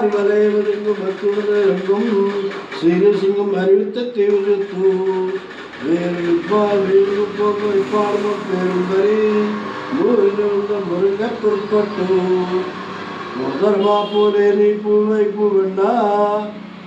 ஆரி வலைவதெங்கும் பத்துவதெங்கும் சிறு சிங்கம் அறிவித்த தேவத்து வேறு இப்பா வேறு போக இப்பாடுமோ பெரும்பரி நூறிலிருந்த முருங்க பிற்பட்டு முதல்வா போலே நீ பூவை பூவண்டா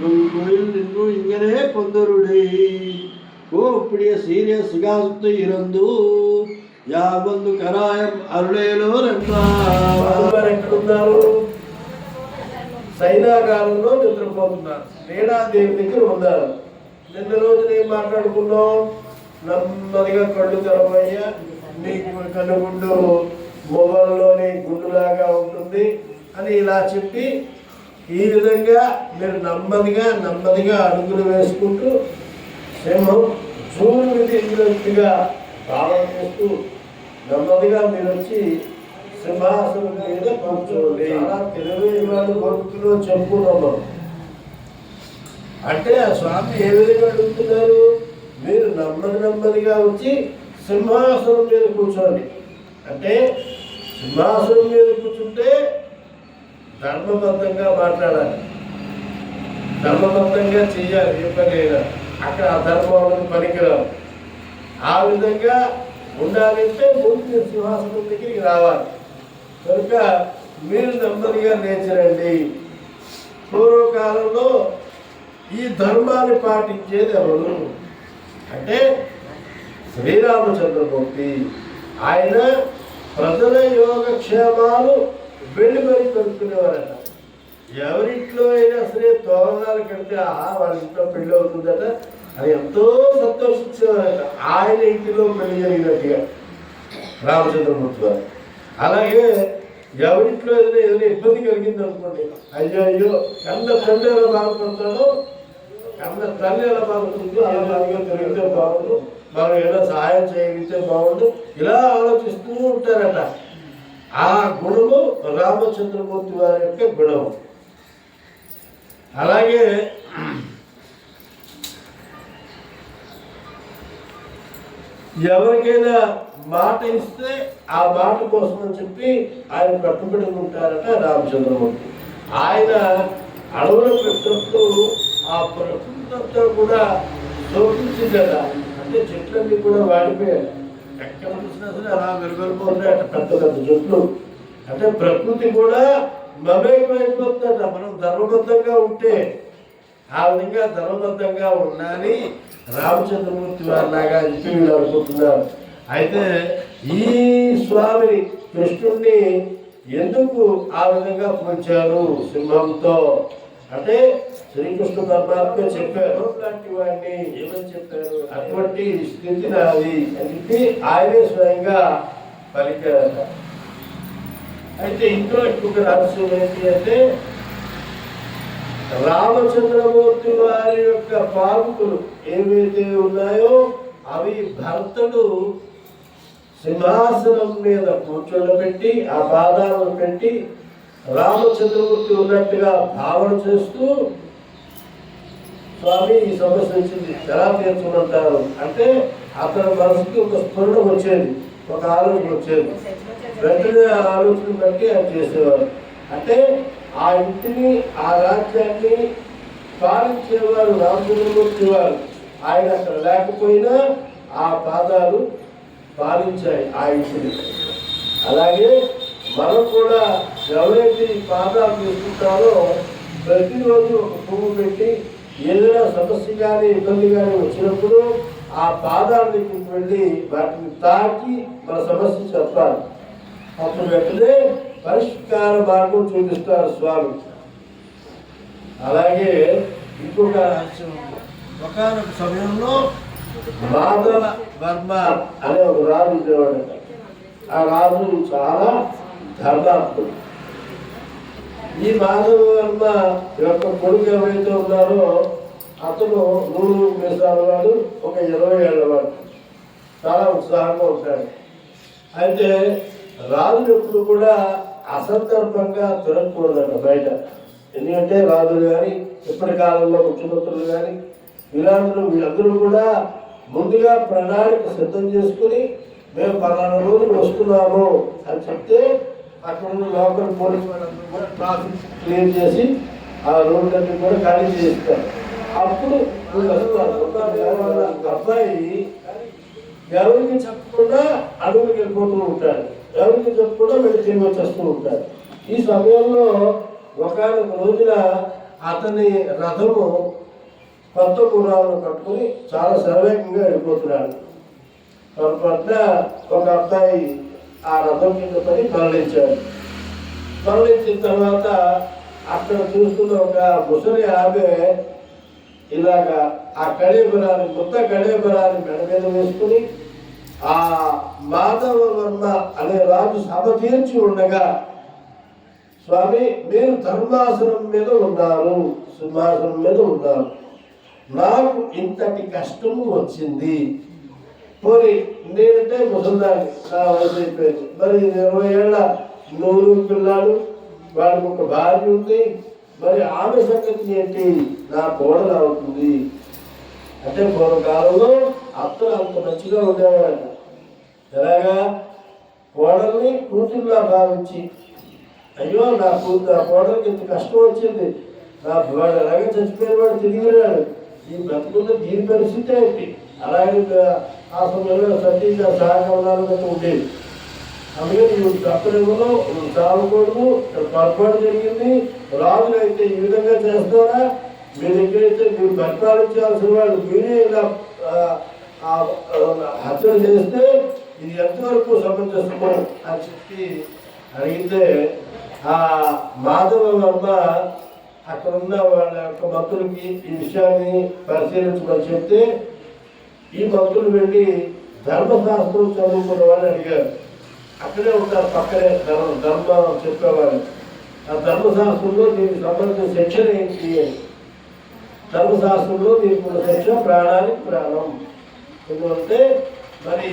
நம் கோயில் நின்று இங்கனே பொந்தருடை கோப்பிடிய சீரிய சுகாசத்து இறந்து യാവന്നു കരായം അരുളേലോ രണ്ടാ రంగా వారు ఎక్కడున్నారు నిద్రపోతున్నారు. దేవి దగ్గర ఉన్నారు నిన్న రోజున ఏం మాట్లాడుకున్నాం. నెమ్మదిగా కళ్ళు తెరవయ్యా. నీకు కనుగుండు మొబైల్లోని గుండులాగా ఉంటుంది అని ఇలా చెప్పి ఈ విధంగా మీరు నెమ్మదిగా నెమ్మదిగా అడుగులు వేసుకుంటూ సింహం జూన్ విధించినట్టుగా భావన చేస్తూ నెమ్మదిగా మీరు వచ్చి సింహాసనం మీద కూర్చోండి. చాలా తెలివైన వాళ్ళు భక్తులు చెప్పుకున్నాం అంటే ఆ స్వామి ఏ విధంగా అడుగుతున్నారు? మీరు నెమ్మది నెమ్మదిగా వచ్చి సింహాసనం మీద కూర్చోండి. అంటే సింహాసనం మీద కూర్చుంటే ధర్మబద్ధంగా మాట్లాడాలి. ధర్మబద్ధంగా చేయాలి ఏ అక్కడ ఆ ధర్మం పనికిరాదు. ఆ విధంగా ఉండాలంటే ముందు సింహాసనం దగ్గరికి రావాలి. కనుక మీరు నెమ్మదిగా నేర్చరండి పూర్వకాలంలో ఈ ధర్మాన్ని పాటించేది ఎవరు? అంటే శ్రీరామచంద్రమూర్తి. ఆయన ప్రజల యోగక్షేమాలు వెళ్ళి మరీ కనుక్కునేవారట. ఎవరింట్లో అయినా సరే తోరణాలు కడితే ఆహా వాళ్ళ ఇంట్లో పెళ్ళి అవుతుందట. అది ఎంతో సంతోషించేవారట. ఆయన ఇంటిలో పెళ్ళి జరిగినట్టుగా. రామచంద్రమూర్తి గారు. అలాగే ఎవరింట్లో ఏదైనా ఏదైనా ఇబ్బంది కలిగింది అనుకోండి అయ్యో అయ్యో ఎంత తండ్రి ఎలా బాధపడతాడో ఎంత తల్లి ఎలా బాధపడుతుందో అలాగే జరిగితే బాగుండు మనం ఏదో సహాయం చేయగలిగితే బాగుండు ఇలా ఆలోచిస్తూ ఉంటారట. ఆ గుణము రామచంద్రమూర్తి వారి యొక్క గుణము. అలాగే ఎవరికైనా మాట ఇస్తే ఆ మాట కోసం అని చెప్పి ఆయన కట్టుబడి ఉంటారట రామచంద్రమూర్తి. ఆయన అడవుల పెట్టినప్పుడు ఆ ప్రకృతి అంతా కూడా శోకించిందట అంటే చెట్లన్నీ కూడా వాడిపోయాయి. ఎక్కడ చూసినా సరే అలా వెలువెలిపోతున్నాయి అట పెద్ద పెద్ద చెట్లు. అంటే ప్రకృతి కూడా మమేకమైపోతుందట. మనం ధర్మబద్ధంగా ఉంటే ఆ విధంగా ధర్మబద్ధంగా ఉండాలి. రామచంద్రమూర్తి వారి లాగా వీళ్ళు అనుకుంటున్నారు అయితే ఈ స్వామి కృష్ణుణ్ణి ఎందుకు ఆ విధంగా పోల్చారు సింహంతో? అంటే శ్రీకృష్ణ పరమాత్మ చెప్పారు లాంటి వాడిని ఏమని చెప్పారు? అటువంటి స్థితి నాది అని చెప్పి ఆయనే స్వయంగా పలికారట. అయితే ఇంట్లో ఇంకొక రహస్యం ఏంటి అంటే రామచంద్రమూర్తి వారి యొక్క పాలకులు ఏవైతే ఉన్నాయో అవి భర్తడు సింహాసనం మీద కూర్చోబెట్టి ఆ పాదాలను పెట్టి రామచంద్రమూర్తి ఉన్నట్టుగా భావన చేస్తూ స్వామి ఈ సమస్య వచ్చింది. ఎలా తీర్చుకుంటారు? అంటే అతని మనసుకి ఒక స్ఫురణ వచ్చేది ఒక ఆలోచన వచ్చేది. వెంటనే ఆ ఆలోచన బట్టి ఆయన చేసేవారు. అంటే ఆ ఇంటిని ఆ రాజ్యాన్ని పాలించేవారు రామచంద్రమూర్తి వారు. ఆయన అక్కడ లేకపోయినా ఆ పాదాలు పాలించాయి ఆ ఇంటిని అలాగే మనం కూడా ఎవరైతే ఈ పాదాలు తీసుకుంటారో ప్రతిరోజు ఒక పువ్వు పెట్టి ఏదైనా సమస్య కానీ ఇబ్బంది కానీ వచ్చినప్పుడు ఆ పాదాల దగ్గరికి వెళ్ళి వాటిని తాకి మన సమస్య చెప్పాలి. అప్పుడు వెంటనే పరిష్కార మార్గం చూపిస్తారు స్వామి. అలాగే ఇంకొక రహస్యం ఉంది. ఒకానొక సమయంలో మాధవ వర్మ అనే ఒక రాజు ఉండేవాడు ఆ రాజు చాలా ధర్మాత్ముడు. ఈ మాధవ వర్మ యొక్క కొడుకు ఎవరైతే ఉన్నారో అతను నూరు మీసాల వాడు ఒక ఇరవై ఏళ్ళ వాడు. చాలా ఉత్సాహంగా ఉంటాడు. అయితే రాజులు ఎప్పుడు కూడా అసందర్భంగా తిరగకూడదట బయట. ఎందుకంటే రాజులు కానీ ఇప్పటి కాలంలో ముఖ్యమంత్రులు కానీ వీళ్ళందరూ వీళ్ళందరూ కూడా ముందుగా ప్రణాళిక సిద్ధం చేసుకుని మేము పలానా రోజులు వస్తున్నాము అని చెప్తే అక్కడ ఉన్న లోకల్ పోలీస్ వాళ్ళందరూ కూడా ట్రాఫిక్ క్లియర్ చేసి ఆ రోడ్లన్నీ కూడా ఖాళీ చేస్తారు అప్పుడు అబ్బాయి ఎవరికి చెప్పకుండా అడుగులు వెళ్ళిపోతూ ఉంటాడు. ఎవరికి చెప్పకుండా వీళ్ళు తిరిగి వచ్చేస్తూ ఉంటాడు. ఈ సమయంలో ఒకనొక రోజున అతని రథము కొత్త గుర్రాలను కట్టుకుని చాలా శరవేగంగా వెళ్ళిపోతున్నాడు పొరపాటున ఒక అబ్బాయి ఆ రథం కింద పడి మరణించాడు తరలించిన తర్వాత అక్కడ చూస్తున్న ఒక ముసలి ఆమె ఇలాగా ఆ కళేబరాన్ని కొత్త కళేబరాన్ని మెడ మీద వేసుకుని ఆ మాధవ వర్మ అనే రాజు సభ తీర్చి ఉండగా స్వామి మీరు ధర్మాసనం మీద ఉన్నారు సింహాసనం మీద ఉన్నారు. నాకు ఇంతటి కష్టము వచ్చింది. పోనీ నేనంటే ముసల్దాన్ని. నా వయసు అయిపోయింది. మరి ఇరవై ఏళ్ళ నూరు పిల్లాడు వాడికి ఒక భార్య ఉంది. మరి ఆమె సంగతి ఏంటి? నా కోడలు అవుతుంది అంటే పూర్వకాలంలో అత్తలు అంత మంచిగా ఉండేవాడు ఎలాగా? కోడల్ని కూతుర్లా భావించి అయ్యో నా కూతురు నా కోడలికి ఇంత కష్టం వచ్చింది. నా వాడు ఎలాగ చచ్చిపోయిన వాడు తిరిగి వెళ్ళాడు. ఈ బ్రతుకున్న దీని పరిస్థితి ఏంటి? అలాగే ఆ సమయంలో సతీగా సహకారాలు ఉండేది. అందుకే ఈ తప్పనివ్వను నువ్వు చావకూడదు పొరపాటు జరిగింది. రాజులు అయితే ఈ విధంగా చేస్తారా? మీ దగ్గర అయితే మీరు పరిపాలించాల్సిన వాళ్ళు మీరే ఇలా హత్య హత్యలు చేస్తే ఇది ఎంతవరకు సమంజసము అని చెప్పి అడిగితే ఆ మాధవ వర్మ అక్కడ ఉన్న వాళ్ళ యొక్క భక్తులకి ఈ విషయాన్ని పరిశీలించమని చెప్తే ఈ భక్తులు వెళ్ళి ధర్మశాస్త్రం చదువుకున్న వాళ్ళని అడిగారు. అక్కడే ఉంటారు పక్కనే ధర్మ ధర్మం చెప్పేవారు ఆ ధర్మశాస్త్రంలో దీనికి సంబంధించిన శిక్షణ ఏంటి? ధర్మశాస్త్రంలో దీనికి ఉన్న శిక్ష ప్రాణానికి ప్రాణం. ఎందుకంటే మరి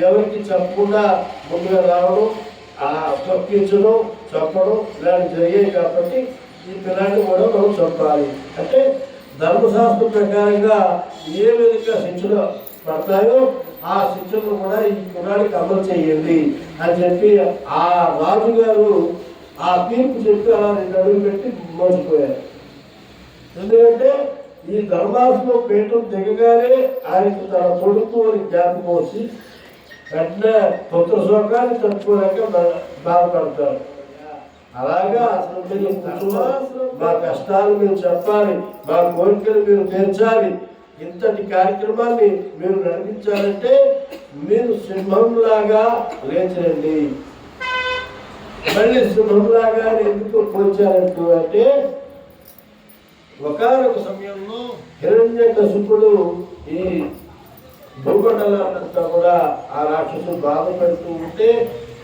ఎవరికి చెప్పకుండా ముందుగా రావడం ఆ తప్పించడం చెప్పడం ఇలాంటివి జరిగాయి కాబట్టి ఈ పిల్లాడిని చొప్పాలి అంటే ధర్మశాస్త్రం ప్రకారంగా ఏ విధంగా శిక్షలు పడతాయో ఆ శిక్షలను కూడా ఈ కులానికి అమలు చేయండి అని చెప్పి ఆ రాజుగారు ఆ తీర్పు చెప్పి అలా రెండు అడుగులు పెట్టి మోసిపోయారు ఎందుకంటే ఈ ధర్మాసనం పీఠం దిగగానే ఆయనకు తన కొడుకు అని జ్ఞాపకం వచ్చి వెంటనే పుత్ర శోకాన్ని తట్టుకోలేక బాధపడతారు. అలాగా అసలు మీరు మా కష్టాలు మీరు చెప్పాలి మా కోరికలు మీరు తీర్చాలి. ఇంతటి కార్యక్రమాన్ని మీరు నడిపించాలంటే మీరు సింహంలాగా లేచండి మళ్ళీ సింహంలాగా ఎందుకు పోల్చారంటూ అంటే ఒకనొక సమయంలో హిరణ్య కసుపుడు ఈ భూమండలాన్నంతా కూడా ఆ రాక్షసుడు బాధపడుతూ ఉంటే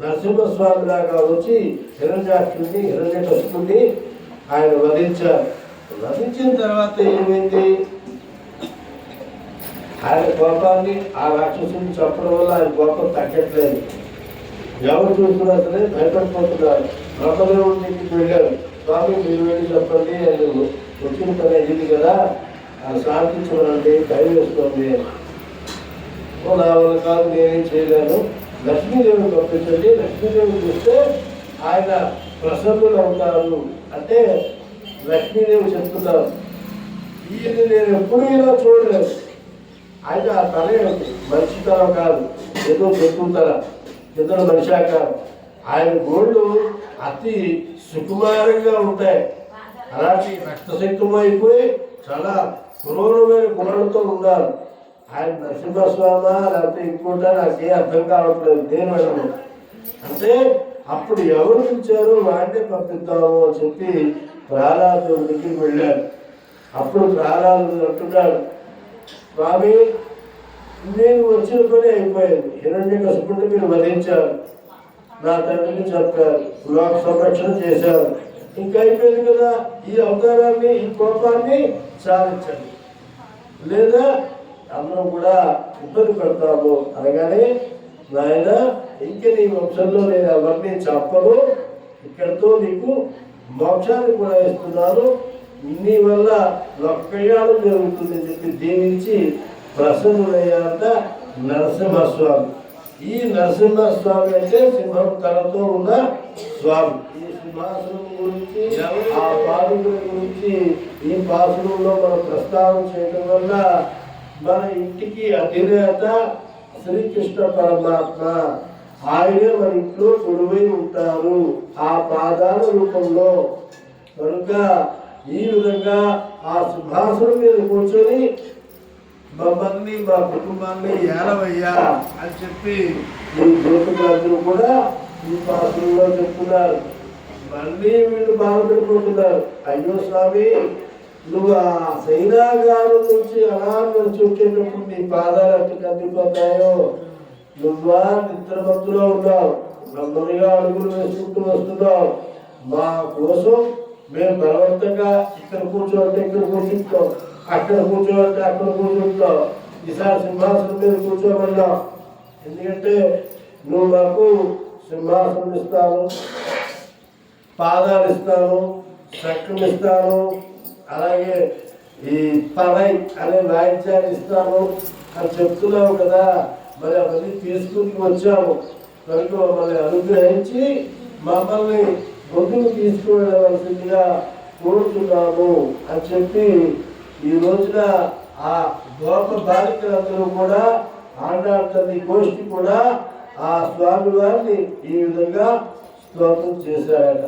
నరసింహస్వామి లాగా వచ్చి హిరణ్యాక్షుడిని హిరణ్య హిరణ్యకృష్ణుడిని ఆయన వధించారు. వధించిన తర్వాత ఏమైంది? ఆయన కోపాన్ని ఆ రాక్షసుని చెప్పడం వల్ల ఆయన కోపం తగ్గట్లేదు. ఎవరు చూస్తున్నా సరే భయపడిపోతున్నారు. బ్రహ్మదేవుడి దగ్గరికి వెళ్ళారు. స్వామి మీరు వెళ్ళి చెప్పండి. ఆయన వచ్చిన పని అయ్యింది కదా. ఆ శాంతించమనండి భయం వేస్తుంది. ఓ నా వల్ల కాదు. నేనేం చేయలేను. లక్ష్మీదేవిని పంపించండి. లక్ష్మీదేవి చూస్తే ఆయన ప్రసన్నులు అవుతారు. అంటే లక్ష్మీదేవి చెప్తున్నారు. ఈయన నేను ఎప్పుడూ ఇలా చూడలేదు. ఆయన ఆ తల మనిషితనం కాదు. ఏదో తల. ఇద్దరు మనిషి కాదు. ఆయన గోళ్ళు అతి సుకుమారంగా ఉంటాయి. అలాంటి రక్తశక్తమైపోయి చాలా క్రూరమైన గుణాలతో ఉన్నారు. ఆయన నరసింహస్వామి లేకపోతే ఇంకోటా నాకేం అర్థం కావట్లేదు. నేను వెళ్ళను అంటే అప్పుడు ఎవరు పిలిచారో? వాడిని పంపిద్దాము అని చెప్పి ప్రహ్లాదుడికి దగ్గరికి వెళ్ళారు. అప్పుడు ప్రహ్లాదుడు అంటున్నాడు స్వామి నేను వచ్చిన పని అయిపోయింది. హిరణ్య కసుపుడిని మీరు వధించారు. నా తండ్రిని చెప్పారు లోక సంరక్షణ చేశారు. ఇంకా అయిపోయింది కదా. ఈ అవతారాన్ని ఈ కోపాన్ని సాధించండి. లేదా అందరం కూడా ఇబ్బంది పడతాము. అనగానే నాయన ఇంక నీ వంశంలో నేను ఎవరిని చెప్పను ఇక్కడితో నీకు మోక్షాన్ని కూడా ఇస్తున్నాను. నీ వల్ల లొక్కయాలు జరుగుతుందని చెప్పి దీవించి ప్రసన్నులయ్యారంట నరసింహస్వామి. ఈ నరసింహస్వామి అంటే సింహం తలతో ఉన్న స్వామి. ఈ సింహాసనం గురించి ఆ పాదుకుల గురించి ఈ పాసులంలో మనం ప్రస్తావన చేయడం వల్ల మన ఇంటికి అధినేత శ్రీకృష్ణ పరమాత్మ. ఆయనే మన ఇంట్లో గొడవై ఉంటారు ఆ పాదాల రూపంలో. కనుక ఈ విధంగా ఆ సింహాసనం మీద కూర్చొని మమ్మల్ని మా కుటుంబాన్ని ఏలవయ్యా అని చెప్పి ఈ జ్యోతిగారు కూడా ఈ పాత్రలో చెప్తున్నారు. మళ్ళీ వీళ్ళు బాధపడిపోతున్నారు. అయ్యో స్వామి నువ్వు ఆ సైనాగారం నుంచి అలా నడిచి వచ్చేటప్పుడు నీ పాదాలు ఎట్టు కదిలిపోతాయో? నువ్వా నిద్రమత్తులో ఉన్నావు? నెమ్మదిగా అడుగులు వేసుకుంటూ వస్తున్నావు. మా కోసం మేము బలవంతంగా ఇక్కడ కూర్చోంటే ఇక్కడ కూర్చుంటాం. అక్కడ కూర్చోంటే అక్కడ కూర్చుంటాం. ఈసారి సింహాసనం మీద కూర్చోమన్నాం. ఎందుకంటే నువ్వు మాకు సింహాసనం ఇస్తాను పాదాలు ఇస్తాను చక్రం ఇస్తాను అలాగే ఈ పనై అనే వాయిద్యాన్ని ఇస్తాను అని చెప్తున్నాము కదా మరి అవన్నీ తీసుకుని వచ్చాము. కనుక మమ్మల్ని అనుగ్రహించి మమ్మల్ని ముందుకు తీసుకువెళ్ళవలసిందిగా కోరుతున్నాము అని చెప్పి ఈ రోజున ఆ గోప బాలికలందరూ కూడా ఆండాడుతున్న ఈ గోష్ఠి కూడా ఆ స్వామి వారిని ఈ విధంగా స్తోత్రం చేశారట.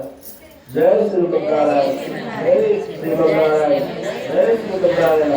జయ శ్రీ బొమ్మారాయణ జయ శ్రీ బొమ్మారాయణ జయ శ్రీ బొమ్మారాయణ